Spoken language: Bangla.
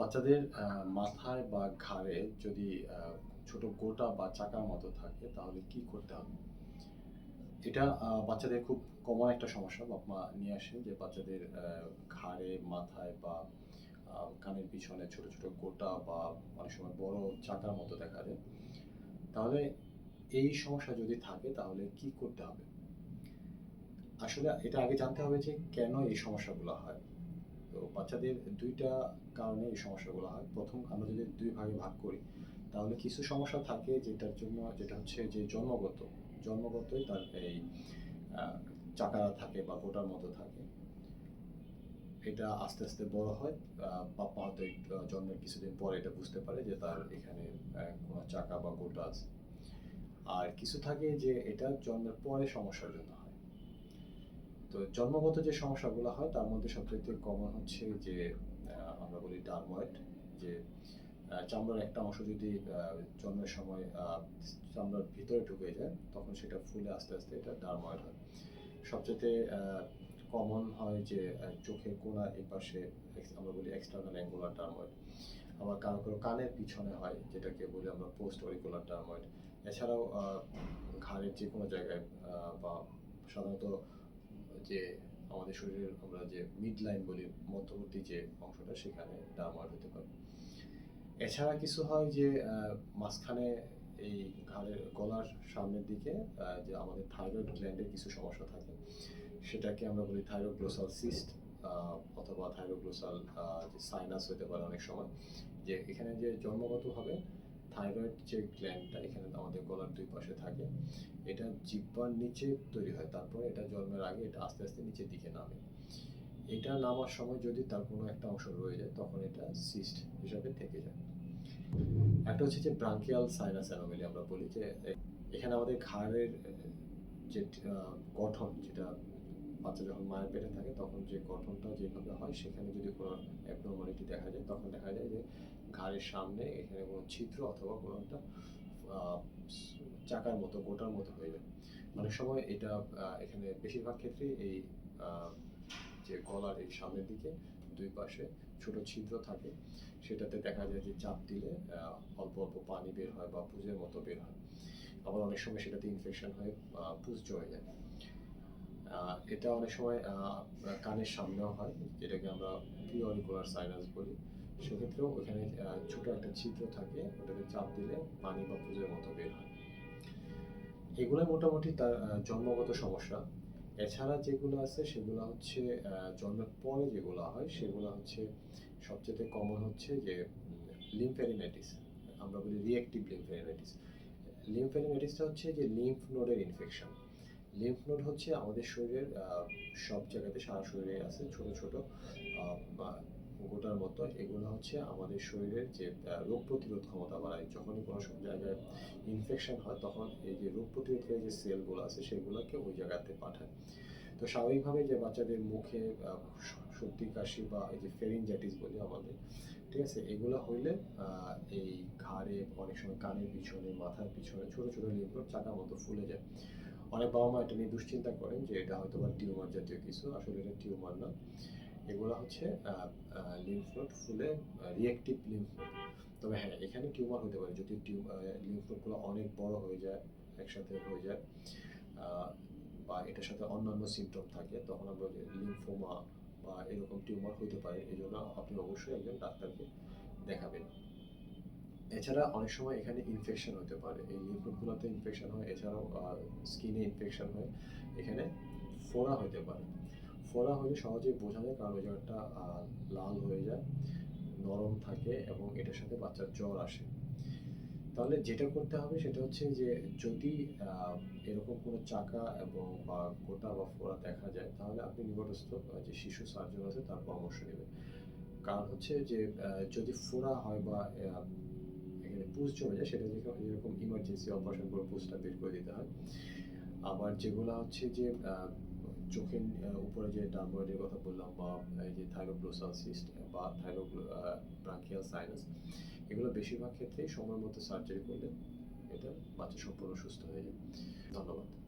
বাচ্চাদের মাথায় বা ঘাড়ে যদি ছোট গোটা বা চাকার মতো থাকে, তাহলে কি করতে হবে? এটা বাচ্চাদের খুব কমন একটা সমস্যা। বাপ মা নিয়ে আসেন যে বাচ্চাদের ঘাড়ে, মাথায় বা কানের পিছনে ছোট ছোট গোটা বা অনেক সময় বড় চাকার মতো দেখা যায়। তাহলে এই সমস্যা যদি থাকে, তাহলে কি করতে হবে? আসলে এটা আগে জানতে হবে যে কেন এই সমস্যাগুলো হয়। তো বাচ্চাদের দুইটা কারণে এই সমস্যাগুলো হয়। প্রথম, আমরা যদি দুই ভাগে ভাগ করি, তাহলে কিছু সমস্যা থাকে যেটার জন্য যেটা হচ্ছে যে জন্মগত, জন্মগতই তার এই চাকা থাকে বা গোটার মতো থাকে। এটা আস্তে আস্তে বড় হয় বাপ্পা হয়তো জন্মের কিছুদিন পরে এটা বুঝতে পারে যে তার এখানে কোনো চাকা বা গোটা আছে। আর কিছু থাকে যে এটা জন্মের পরে সমস্যার জন্য তো জন্মগত যে সমস্যাগুলো হয়, তার মধ্যে সবচেয়ে কমন হচ্ছে যে আমরা বলি ডার্ময়েড যে চামড়ার একটা অংশ যদি জন্মের সময় চামড়ার ভিতরে ঢুকে যায়, তখন সেটা ফুলে আস্তে আস্তে এটা ডার্ময়েড হয়। সবচেয়ে কমন হয় যে চোখের কোনা এই পাশে আমরা বলি এক্সটার্নাল অ্যাঙ্গুলার ডার্ময়েড আবার কারও কারও কানের পিছনে হয়, যেটাকে বলি আমরা পোস্ট অরিকুলার ডার্ময়েড এছাড়াও ঘাড়ের যে কোনো জায়গায় বা সাধারণত যে আমাদের শরীরের আমরা যে মিড লাইন বলি, মধ্যবর্তী যে অংশটা, সেখানে ডার্ময়েড হতে পারে। এছাড়া কিছু হয় যে মাঝখানে এই ঘাড়ের গলার সামনের দিকে যে আমাদের থাইরয়েড গ্ল্যান্ডের কিছু সমস্যা থাকে, সেটাকে আমরা বলি থাইরোগ্লোসাল সিস্ট অথবা থাইরোগ্লোসাল সাইনাস হতে পারে অনেক সময়, যে এখানে যে জন্মগতভাবে থাইরয়েড যে গ্ল্যান্ডটা এখানে আমাদের গলার দুই পাশে থাকে, এটা জিব্বার নিচে তৈরি হয়। তারপরে এটা জন্মের আগে এটা আস্তে আস্তে নিচের দিকে নামে। এটা নামার সময় যদি তার কোনো একটা অংশ রয়ে যায়, তখন এটা সিস্ট হিসাবে থেকে যায়। একটা হচ্ছে যে ব্রাঙ্কিয়াল সাইনাস অ্যানোমেলি আমরা বলি যে, এখানে আমাদের ঘাড়ের, যে গঠন যেটা বাচ্চা যখন মায়ের পেটে থাকে, তখন যে গঠনটা যেভাবে হয়, সেখানে যদি কোনো অ্যাবনর্মালিটি দেখা যায়, তখন দেখা যায় যে ঘাড়ের সামনে এখানে কোনো ছিদ্র অথবা কোনো একটা চাকার মতো, গোটার মতো হয়ে যায়। অনেক সময় এটা এখানে বেশিরভাগ ক্ষেত্রে এই যে গলার এই সামনের দিকে দুই পাশে ছোট ছিদ্র থাকে। সেটাতে দেখা যায় যে চাপ দিলে অল্প অল্প পানি বের হয় বা পুজের মতো বের হয়। আবার অনেক সময় সেটাতে ইনফেকশন হয়ে পুজ জমে যায়। এটা অনেক সময় কানের সামনেও হয়, যেটাকে আমরা প্রিঅরিকুলার সাইনাস বলি। সেক্ষেত্রেও ওখানে ছোট একটা ছিদ্র থাকে। ওটাতে চাপ দিলে পানি বা পুজের মতো বের হয়। এগুলো মোটামুটি তার জন্মগত সমস্যা। এছাড়া যেগুলো আছে, সেগুলো হচ্ছে জন্মের পরে যেগুলো হয়, সেগুলো হচ্ছে সবচেয়ে কমন হচ্ছে যে লিম্ফেরিনাইটিস আমরা বলি রিয়েক্টিভ লিম্ফেরিনাইটিস লিম্ফেরিনাইটিসটা হচ্ছে যে লিম্ফ নোডের ইনফেকশন লিম্ফ নোড হচ্ছে আমাদের শরীরের সব জায়গাতে সারা শরীরে আছে, ছোট ছোট গোটার মতো এগুলো হচ্ছে আমাদের শরীরের যে রোগ প্রতিরোধ ক্ষমতা বাড়ায়। যখনই কোনো জায়গায় ইনফেকশন হয়, তখন এই যে রোগ প্রতিরোধকারী যে সেলগুলো আছে, সেগুলোকে ওই জায়গাতে পাঠায়। তো স্বাভাবিকভাবে যে বাচ্চাদের মুখে সর্দি, কাশি বা এই যে ফেরিনজাইটিস বলি আমাদের, ঠিক আছে, এগুলো হইলে এই ঘাড়ে, অনেক সময় কানের পিছনে, মাথার পিছনে, ছোট ছোট লিম্ফ চাকার মতো ফুলে যায়। অনেক বাবা মা এটা নিয়ে দুশ্চিন্তা করেন যে, এটা হয়তো বা টিউমার জাতীয় কিছু, আসলে এটা টিউমার না। এগুলো হচ্ছে লিম্ফ নোড ফুলে রিয়েক্টিভ লিম্ফ নোড তবে হ্যাঁ এখানে টিউমার হতে পারে, যদি লিম্ফ নোডগুলো অনেক বড় হয়ে যায়, একসাথে হয়ে যায় বা এটার সাথে অন্যান্য সিমটম থাকে, তখন আমরা লিম্ফোমা বা এরকম টিউমার হতে পারে। এই জন্য আপনি অবশ্যই একজন ডাক্তারকে দেখাবেন। এছাড়া অনেক সময় এখানে ইনফেকশন হতে পারে। এই লিম্ফোগুলোতে ইনফেকশন হয়, এছাড়াও স্কিনে ইনফেকশন হয়। এখানে ফোড়া হতে পারে। ফোড়া হলে সহজেই বোঝা যায় কারণ আহ, লাল হয়ে যায় নরম থাকে এবং এটার সাথে বাচ্চার জ্বর আসে। তাহলে যেটা করতে হবে সেটা হচ্ছে যে যদি এরকম কোনো চাকা এবং বা গোটা বা ফোড়া দেখা যায় তাহলে আপনি নিকটস্থ যে শিশু সার্জন আছে তার পরামর্শ নেবেন। কারণ হচ্ছে যে যদি ফোড়া হয় বা এখানে পুষ জমে যায় সেটা যেরকম যেরকম ইমার্জেন্সি অপারেশন করে পুষটা বের করে দিতে হয়। আবার যেগুলো হচ্ছে যে চোখের উপরে যে ডার্ময়েডের কথা বললাম, বা এই যে থাইরোগ্লোসাল সিস্ট বা থাইরো ব্রাঙ্কিয়াল সাইনাস এগুলো বেশিরভাগ ক্ষেত্রেই সময় মতো সার্জারি করলে এটা বাচ্চা সম্পূর্ণ সুস্থ হয়ে যায়। ধন্যবাদ।